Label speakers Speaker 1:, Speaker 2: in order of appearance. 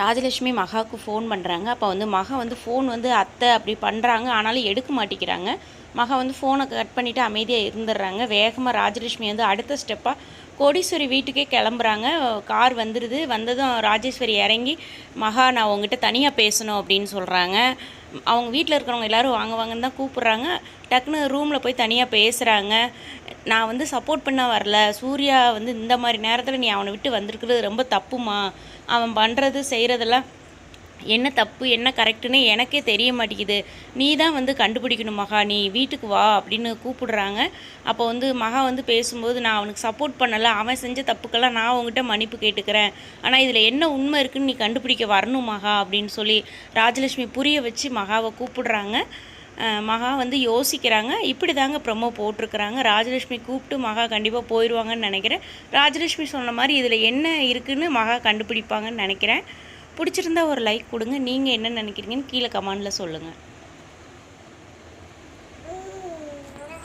Speaker 1: Rajalakshmi மகாவுக்கு phone பண்ணுறாங்க அப்போ வந்து மகா வந்து ஃபோன் வந்து அத்தை அப்படி பண்ணுறாங்க ஆனாலும் எடுக்க மாட்டேங்கிறாங்க. மகா வந்து ஃபோனை கட் பண்ணிவிட்டு அமைதியாக இருந்துடுறாங்க. வேகமாக ராஜலட்சுமி வந்து அடுத்த ஸ்டெப்பாக கோடீஸ்வரி வீட்டுக்கே கிளம்புறாங்க. கார் வந்துடுது வந்ததும் ராஜேஸ்வரி இறங்கி மகா நான் உங்ககிட்ட தனியாக பேசணும் அப்படின்னு சொல்கிறாங்க அவங்க வீட்டில் இருக்கிறவங்க எல்லாரும் வாங்க வாங்கன்னு தான் கூப்பிட்றாங்க. டக்குன்னு ரூமில் போய் தனியாக பேசுகிறாங்க நான் வந்து சப்போர்ட் பண்ண வரல. சூர்யா வந்து இந்த மாதிரி நேரத்தில் நீ அவனை விட்டு வந்திருக்கிறது ரொம்ப தப்புமா? அவன் பண்ணுறது செய்கிறதெல்லாம் என்ன தப்பு என்ன கரெக்டுன்னு எனக்கே தெரிய மாட்டேங்குது. நீ தான் வந்து கண்டுபிடிக்கணும் மகா. நீ வீட்டுக்கு வா அப்படின்னு கூப்பிடுறாங்க. அப்போ வந்து மகா வந்து பேசும்போது நான் அவனுக்கு சப்போர்ட் பண்ணலை. அவன் செஞ்ச தப்புக்கெல்லாம் நான் அவங்ககிட்ட மன்னிப்பு கேட்டுக்கிறேன். ஆனால் இதில் என்ன உண்மை இருக்குன்னு நீ கண்டுபிடிக்க வரணும் மகா அப்படின்னு சொல்லி ராஜலட்சுமி புரிய வச்சு மகாவை கூப்பிடுறாங்க. மகா வந்து யோசிக்கிறாங்க. இப்படி தாங்க ப்ரொமோ போட்டிருக்கிறாங்க. ராஜலட்சுமி கூப்பிட்டு மகா கண்டிப்பாக போயிடுவாங்கன்னு நினைக்கிறேன். ராஜலட்சுமி சொன்ன மாதிரி இதில் என்ன இருக்குதுன்னு மகா கண்டுபிடிப்பாங்கன்னு நினைக்கிறேன். பிடிச்சிருந்தா ஒரு லைக் கொடுங்க. நீங்கள் என்ன நினைக்கிறீங்கன்னு கீழே கமெண்டில் சொல்லுங்கள்